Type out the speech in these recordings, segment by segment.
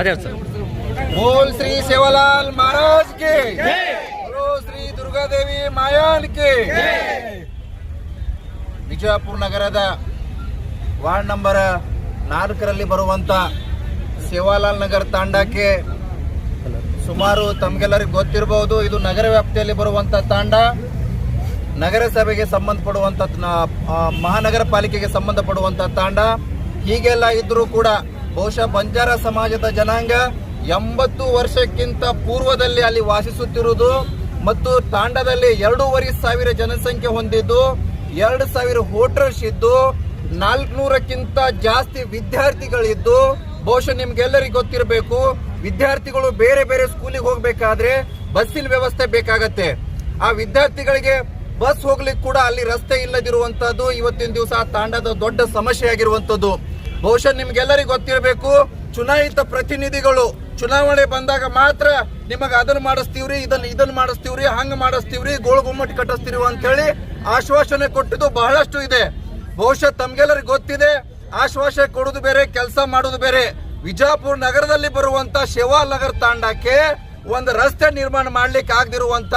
ಅದೇ ಸರ್ बोल श्री सेवालाल महाराज के बोलो श्री दुर्गा देवी मायान के ವಿಜಯಪುರ ನಗರದ ವಾರ್ಡ್ ನಂಬರ್ ನಾಲ್ಕರಲ್ಲಿ ಬರುವಂತ ಸೇವಾಲಾಲ್ ನಗರ್ ತಾಂಡಕ್ಕೆ ಸುಮಾರು ತಮಗೆಲ್ಲರಿಗೂ ಗೊತ್ತಿರಬಹುದು ಇದು ನಗರ ವ್ಯಾಪ್ತಿಯಲ್ಲಿ ಬರುವಂತ ತಾಂಡ ನಗರಸಭೆಗೆ ಸಂಬಂಧಪಡುವಂತ ನ- ಆ, ಮಹಾನಗರ ಪಾಲಿಕೆಗೆ ಸಂಬಂಧಪಡುವಂತ ತಾಂಡ ಹೀಗೆಲ್ಲ ಇದ್ರೂ ಕೂಡ ಬಹುಶಃ ಬಂಜಾರ ಸಮಾಜದ ಜನಾಂಗ ಎಂಬತ್ತು ವರ್ಷಕ್ಕಿಂತ ಪೂರ್ವದಲ್ಲಿ ಅಲ್ಲಿ ವಾಸಿಸುತ್ತಿರುವುದು ಮತ್ತು ತಾಂಡದಲ್ಲಿ ಎರಡೂವರೆ ಸಾವಿರ ಜನಸಂಖ್ಯೆ ಹೊಂದಿದ್ದು, ಎರಡು ಸಾವಿರ ಹೋಟೆಲ್ಸ್ ಇದ್ದು, ನಾಲ್ಕುನೂರಕ್ಕಿಂತ ಜಾಸ್ತಿ ವಿದ್ಯಾರ್ಥಿಗಳಿದ್ದು, ಬಹುಶಃ ನಿಮ್ಗೆಲ್ಲರಿಗೂ ಗೊತ್ತಿರಬೇಕು, ವಿದ್ಯಾರ್ಥಿಗಳು ಬೇರೆ ಬೇರೆ ಸ್ಕೂಲಿಗೆ ಹೋಗಬೇಕಾದ್ರೆ ಬಸ್ಸಿನ ವ್ಯವಸ್ಥೆ ಬೇಕಾಗತ್ತೆ. ಆ ವಿದ್ಯಾರ್ಥಿಗಳಿಗೆ ಬಸ್ ಹೋಗ್ಲಿಕ್ಕೆ ಕೂಡ ಅಲ್ಲಿ ರಸ್ತೆ ಇಲ್ಲದಿರುವಂತದ್ದು ಇವತ್ತಿನ ದಿವಸ ತಾಂಡದ ದೊಡ್ಡ ಸಮಸ್ಯೆ ಆಗಿರುವಂತದ್ದು ಬಹುಶಃ ನಿಮ್ಗೆಲ್ಲರಿಗೂ ಗೊತ್ತಿರಬೇಕು, ಚುನಾಯಿತ ಪ್ರತಿನಿಧಿಗಳು ಚುನಾವಣೆ ಬಂದಾಗ ಮಾತ್ರ ನಿಮಗೆ ಅದನ್ನ ಮಾಡಿಸ್ತೀವ್ರಿ, ಇದನ್ನ ಇದನ್ನ ಮಾಡಿಸ್ತೀವ್ರಿ, ಹಂಗ ಮಾಡಿಸ್ತೀವ್ರಿ, ಗೋಳು ಗುಮ್ಮಟ್ ಕಟ್ಟಿಸ್ತೀವಿ ಅಂತ ಹೇಳಿ ಆಶ್ವಾಸನೆ ಕೊಟ್ಟಿದ್ದು ಬಹಳಷ್ಟು ಇದೆ. ಬಹುಶಃ ತಮ್ಗೆಲ್ಲರಿಗೂ ಗೊತ್ತಿದೆ ಆಶ್ವಾಸನೆ ಕೊಡುದು ಬೇರೆ, ಕೆಲಸ ಮಾಡುದು ಬೇರೆ. ವಿಜಾಪುರ ನಗರದಲ್ಲಿ ಬರುವಂತ ಶಿವಾಲ್ ನಗರ್ ತಾಂಡಕ್ಕೆ ಒಂದು ರಸ್ತೆ ನಿರ್ಮಾಣ ಮಾಡ್ಲಿಕ್ಕೆ ಆಗದಿರುವಂತ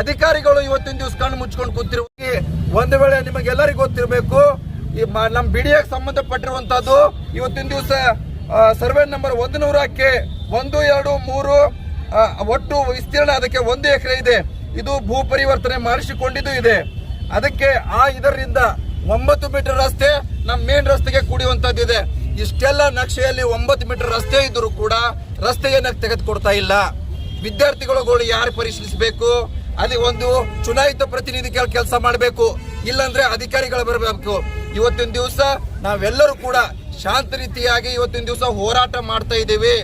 ಅಧಿಕಾರಿಗಳು ಇವತ್ತಿನ ದಿವಸ ಕಣ್ಣು ಮುಚ್ಕೊಂಡು ಕೂತಿರುವ ಒಂದು ವೇಳೆ ನಿಮಗೆಲ್ಲರಿಗೂ ಗೊತ್ತಿರಬೇಕು ಈ ನಮ್ಮ ಬಿಡಿಯಾಗ ಸಂಬಂಧಪಟ್ಟಿರುವಂತದ್ದು ಇವತ್ತಿನ ದಿವಸ ಸರ್ವೆ ನಂಬರ್ ಒಂದು ನೂರಕ್ಕೆ ಒಂದು, ಎರಡು, ಮೂರು ಒಟ್ಟು ವಿಸ್ತೀರ್ಣ ಅದಕ್ಕೆ ಒಂದು ಎಕರೆ ಇದೆ. ಇದು ಭೂ ಪರಿವರ್ತನೆ ಮಾಡಿಸಿಕೊಂಡಿದ್ದು ಇದೆ. ಅದಕ್ಕೆ ಆ ಇದರಿಂದ ಒಂಬತ್ತು ಮೀಟರ್ ರಸ್ತೆ ನಮ್ಮ ಮೇನ್ ರಸ್ತೆಗೆ ಕೂಡಿಯುವಂತದ್ದಿದೆ ಇಷ್ಟೆಲ್ಲ ನಕ್ಷೆಯಲ್ಲಿ ಒಂಬತ್ತು ಮೀಟರ್ ರಸ್ತೆ ಇದ್ದರೂ ಕೂಡ ರಸ್ತೆಯನ್ನ ತೆಗೆದುಕೊಡ್ತಾ ಇಲ್ಲ. ವಿದ್ಯಾರ್ಥಿಗಳು ಯಾರು ಪರಿಶೀಲಿಸಬೇಕು? ಅಲ್ಲಿ ಒಂದು ಚುನಾಯಿತ ಪ್ರತಿನಿಧಿಗಳು ಕೆಲಸ ಮಾಡಬೇಕು. ಇಲ್ಲಾಂದ್ರೆ ಅಧಿಕಾರಿಗಳು ಬರಬೇಕು. ಇವತ್ತಿನ ದಿವಸ ನಾವೆಲ್ಲರೂ ಕೂಡ ಶಾಂತ ರೀತಿಯಾಗಿ ಇವತ್ತಿನ ದಿವಸ ಹೋರಾಟ ಮಾಡ್ತಾ ಇದ್ದೀವಿ.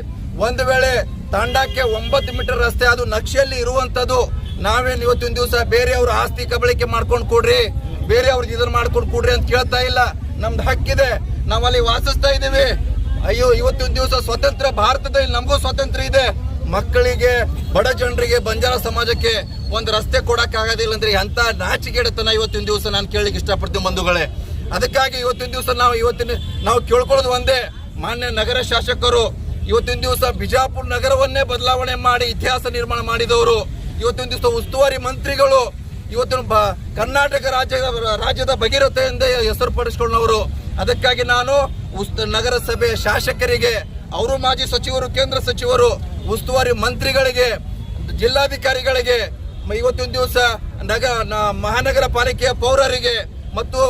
ಒಂದು ವೇಳೆ ತಾಂಡಕ್ಕೆ ಒಂಬತ್ತು ಮೀಟರ್ ರಸ್ತೆ, ಅದು ನಕ್ಷೆಯಲ್ಲಿ ಇರುವಂತದ್ದು ನಾವೇನು ಇವತ್ತಿನ ದಿವಸ ಬೇರೆಯವ್ರ ಆಸ್ತಿ ಕಬಳಿಕೆ ಮಾಡ್ಕೊಂಡು ಕೊಡ್ರಿ ಬೇರೆಯವ್ರದ್ದು ಇದನ್ನ ಮಾಡ್ಕೊಂಡು ಕೊಡ್ರಿ ಅಂತ ಕೇಳ್ತಾ ಇಲ್ಲ. ನಮ್ದು ಹಕ್ಕಿದೆ. ನಾವಲ್ಲಿ ವಾಸಿಸ್ತಾ ಇದ್ದೀವಿ. ಅಯ್ಯೋ, ಇವತ್ತಿನ ದಿವಸ ಸ್ವತಂತ್ರ, ಭಾರತದಲ್ಲಿ ನಮಗೂ ಸ್ವಾತಂತ್ರ್ಯ ಇದೆ. ಮಕ್ಕಳಿಗೆ, ಬಡ ಜನರಿಗೆ, ಬಂಜಾರ ಸಮಾಜಕ್ಕೆ ಒಂದು ರಸ್ತೆ ಕೊಡಕ್ ಆಗೋದಿಲ್ಲ ಅಂದ್ರೆ ಎಂತ ನಾಚಿಕೆಡತನ ಇವತ್ತಿನ ದಿವಸ ನಾನು ಕೇಳಲಿಕ್ಕೆ ಇಷ್ಟಪಡ್ತೀನಿ ಬಂಧುಗಳೇ. ಅದಕ್ಕಾಗಿ ಇವತ್ತಿನ ದಿವಸ ನಾವು ಇವತ್ತಿನ, ನಾವು ಕೇಳ್ಕೊಳ್ಳೋದು ಒಂದೇ. ಮಾನ್ಯ ನಗರ ಶಾಸಕರು, ಇವತ್ತಿನ ದಿವಸ ಬಿಜಾಪುರ ನಗರವನ್ನೇ ಬದಲಾವಣೆ ಮಾಡಿ, ಇತಿಹಾಸ ನಿರ್ಮಾಣ ಮಾಡಿದವರು, ಇವತ್ತಿನ ದಿವಸ ಉಸ್ತುವಾರಿ ಮಂತ್ರಿಗಳು, ಇವತ್ತಿನ ಬ, ಕರ್ನಾಟಕ ರಾಜ್ಯದ ರಾಜ್ಯದ ಭಗೀರಥ ಎಂದೇ ಹೆಸರು ಪಡಿಸ್ಕೊಂಡವರು ಅದಕ್ಕಾಗಿ ನಾನು ಉಸ್ತು ನಗರಸಭೆ ಶಾಸಕರಿಗೆ ಅವರು ಮಾಜಿ ಸಚಿವರು, ಕೇಂದ್ರ ಸಚಿವರು, ಉಸ್ತುವಾರಿ ಮಂತ್ರಿಗಳಿಗೆ, ಜಿಲ್ಲಾಧಿಕಾರಿಗಳಿಗೆ ಇವತ್ತಿನ ದಿವಸ ನಗ ಮಹಾನಗರ ಪಾಲಿಕೆಯ ಪೌರರಿಗೆ ಮತ್ತು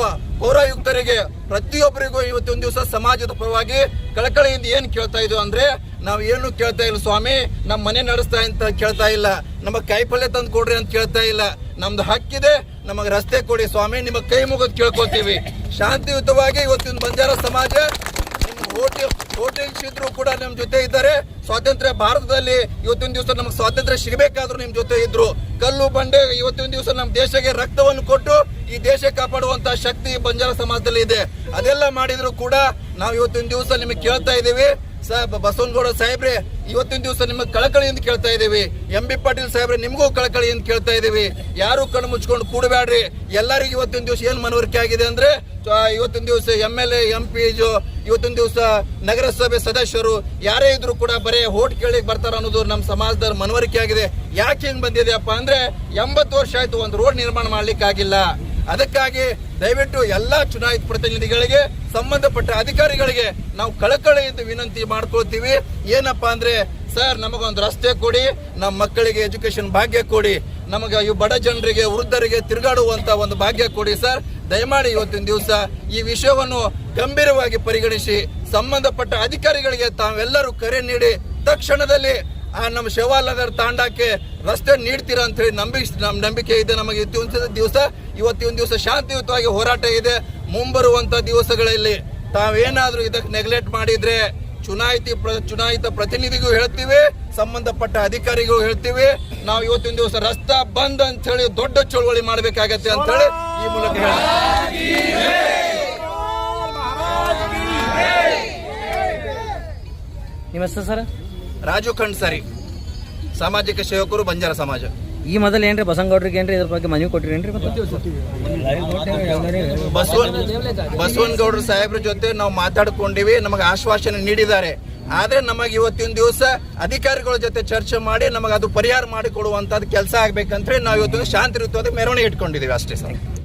ಪೌರಾಯುಕ್ತರಿಗೆ ಪ್ರತಿಯೊಬ್ಬರಿಗೂ ಇವತ್ತಿನ ದಿವಸ ಸಮಾಜದ ಪರವಾಗಿ ಕಳಕಳಿಯಿಂದ ಏನು ಕೇಳ್ತಾ ಇದ್ವು ಅಂದ್ರೆ, ನಾವು ಏನು ಕೇಳ್ತಾ ಇಲ್ಲ ಸ್ವಾಮಿ ನಮ್ಮ ಮನೆ ನಡೆಸ್ತಾ ಅಂತ ಕೇಳ್ತಾ ಇಲ್ಲ, ನಮಗೆ ಕಾಯಿಪಲ್ಯ ತಂದು ಕೊಡ್ರಿ ಅಂತ ಕೇಳ್ತಾ ಇಲ್ಲ, ನಮ್ದು ಹಕ್ಕಿದೆ, ನಮಗೆ ರಸ್ತೆ ಕೊಡಿ ಸ್ವಾಮಿ, ನಿಮಗೆ ಕೈ ಮುಗಿದು ಕೇಳ್ಕೊತೀವಿ ಶಾಂತಿಯುತವಾಗಿ ಇವತ್ತಿನ ಬಂಜಾರ ಸಮಾಜ ವೋಟಿಂಗ್ ಹೋಟೆಲ್ ಇದ್ರು ಕೂಡ ನಿಮ್ ಜೊತೆ ಇದ್ದಾರೆ. ಸ್ವಾತಂತ್ರ್ಯ ಭಾರತದಲ್ಲಿ ಇವತ್ತಿನ ದಿವಸ ನಮ್ಗೆ ಸ್ವಾತಂತ್ರ್ಯ ಸಿಗಬೇಕಾದ್ರೂ ನಿಮ್ ಜೊತೆ ಇದ್ರು. ಕಲ್ಲು ಬಂಡೆ ಇವತ್ತಿನ ದಿವಸ ನಮ್ಮ ದೇಶಕ್ಕೆ ರಕ್ತವನ್ನು ಕೊಟ್ಟು ಈ ದೇಶ ಕಾಪಾಡುವಂತ ಶಕ್ತಿ ಬಂಜಾರ ಸಮಾಜದಲ್ಲಿ ಇದೆ. ಅದೆಲ್ಲ ಮಾಡಿದ್ರು ಕೂಡ ನಾವು ಇವತ್ತಿನ ದಿವಸ ನಿಮಗೆ ಕೇಳ್ತಾ ಇದ್ದೀವಿ. ಬಸವನಗೌಡ ಸಾಹೇಬ್ರೆ, ಇವತ್ತಿನ ದಿವಸ ನಿಮಗೆ ಕಳಕಳಿಯಿಂದ ಕೇಳ್ತಾ ಇದ್ದೀವಿ. ಎಂ ಬಿ ಪಾಟೀಲ್ ಸಾಹೇಬ್ರೆ, ನಿಮಗೂ ಕಳಕಳಿಯಿಂದ ಕೇಳ್ತಾ ಇದ್ದೀವಿ. ಯಾರು ಕಣ್ಣು ಮುಚ್ಕೊಂಡು ಕೂಡಬೇಡ್ರಿ. ಎಲ್ಲರಿಗೂ ಇವತ್ತಿನ ದಿವಸ ಏನು ಮನವರಿಕೆ ಆಗಿದೆ ಅಂದ್ರೆ ಇವತ್ತಿನ ದಿವಸ M L A, M P ಇವತ್ತಿನ ದಿವಸ ನಗರಸಭೆ ಸದಸ್ಯರು ಯಾರೇ ಇದ್ರು ಕೂಡ ಬರೇ ಹೋಟ್ ಕೇಳಿ ಬರ್ತಾರ ಅನ್ನೋದು ನಮ್ಮ ಸಮಾಜದ ಮನವರಿಕೆ ಆಗಿದೆ. ಯಾಕೆ ಹಿಂಗ್ ಬಂದಿದೆಯಪ್ಪ ಅಂದ್ರೆ ಎಂಬತ್ತು ವರ್ಷ ಆಯ್ತು ಒಂದು ರೋಡ್ ನಿರ್ಮಾಣ ಮಾಡ್ಲಿಕ್ಕೆ ಆಗಿಲ್ಲ. ಅದಕ್ಕಾಗಿ ದಯವಿಟ್ಟು ಎಲ್ಲಾ ಚುನಾಯಿತ ಪ್ರತಿನಿಧಿಗಳಿಗೆ, ಸಂಬಂಧಪಟ್ಟ ಅಧಿಕಾರಿಗಳಿಗೆ ನಾವು ಕಳಕಳಿಯಿಂದ ವಿನಂತಿ ಮಾಡ್ಕೊಳ್ತೀವಿ. ಏನಪ್ಪಾ ಅಂದ್ರೆ, ಸರ್, ನಮಗೊಂದು ರಸ್ತೆ ಕೊಡಿ, ನಮ್ಮ ಮಕ್ಕಳಿಗೆ ಎಜುಕೇಶನ್ ಭಾಗ್ಯ ಕೊಡಿ, ನಮಗೆ ಈ ಬಡ ಜನರಿಗೆ, ವೃದ್ಧರಿಗೆ ತಿರುಗಾಡುವಂತ ಒಂದು ಭಾಗ್ಯ ಕೊಡಿ, ಸರ್. ದಯಮಾಡಿ ಇವತ್ತಿನ ದಿವಸ ಈ ವಿಷಯವನ್ನು ಗಂಭೀರವಾಗಿ ಪರಿಗಣಿಸಿ ಸಂಬಂಧಪಟ್ಟ ಅಧಿಕಾರಿಗಳಿಗೆ ತಾವೆಲ್ಲರೂ ಕರೆ ನೀಡಿ ತಕ್ಷಣದಲ್ಲಿ, ಆ, ನಮ್ಮ ಶಿವಾನಗರ್ ತಾಂಡಕ್ಕೆ ರಸ್ತೆ ನೀಡ್ತೀರಾ ಅಂತ ಹೇಳಿ ನಂಬಿ, ನಮ್ ನಂಬಿಕೆ ಇದೆ ನಮಗೆ. ಇವತ್ತಿನ ದಿವಸ ಇವತ್ತಿನ ದಿವಸ ಶಾಂತಿಯುತವಾಗಿ ಹೋರಾಟ ಇದೆ. ಮುಂಬರುವಂತ ದಿವಸಗಳಲ್ಲಿ ತಾವೇನಾದ್ರೂ ಇದಕ್ಕೆ ನೆಗ್ಲೆಕ್ಟ್ ಮಾಡಿದ್ರೆ ಚುನಾಯಿತಿ ಪ್ರ- ಚುನಾಯಿತ ಪ್ರತಿನಿಧಿಗೂ ಹೇಳ್ತೀವಿ, ಸಂಬಂಧಪಟ್ಟ ಅಧಿಕಾರಿಗೂ ಹೇಳ್ತೀವಿ. ನಾವು ಇವತ್ತಿನ ದಿವಸ ರಸ್ತಾ ಬಂದ್ ಅಂತ ಹೇಳಿ ದೊಡ್ಡ ಚಳವಳಿ ಮಾಡಬೇಕಾಗತ್ತೆ ಅಂತ ಹೇಳಿ ಈ ಮೂಲಕ ಹೇಳಿ ನಿಮ್ಮ ಹೆಸರು ಸರ್? ರಾಜು ಖಂಡ್ಸರಿ ಸಾಮಾಜಿಕ ಸೇವಕರು ಬಂಜಾರ ಸಮಾಜ. ಈ ಮೊದಲು ಏನ್ರಿ ಬಸಂಗೌಡ್ರಿಗೆ ಏನ್ರಿ ಇದ್ರ ಬಗ್ಗೆ ಮನವಿ ಕೊಟ್ಟಿರೇನ್ರಿ ಮತ್ತೆ? ಬಸವನ್ ಬಸವನಗೌಡರು ಸಾಹೇಬ್ರ ಜೊತೆ ನಾವು ಮಾತಾಡ್ಕೊಂಡಿವಿ ನಮಗೆ ಆಶ್ವಾಸನೆ ನೀಡಿದ್ದಾರೆ. ಆದ್ರೆ ನಮಗೆ ಇವತ್ತಿನ ದಿವಸ ಅಧಿಕಾರಿಗಳ ಜೊತೆ ಚರ್ಚೆ ಮಾಡಿ ನಮಗೆ ಅದು ಪರಿಹಾರ ಮಾಡಿ ಕೊಡುವಂತದ್ದು ಕೆಲಸ ಆಗ್ಬೇಕಂತ ನಾವು ಇವತ್ತು ಶಾಂತಿಯುತವಾದ ಮೆರವಣಿಗೆ ಇಟ್ಕೊಂಡಿದೀವಿ ಅಷ್ಟೇ ಸರ್.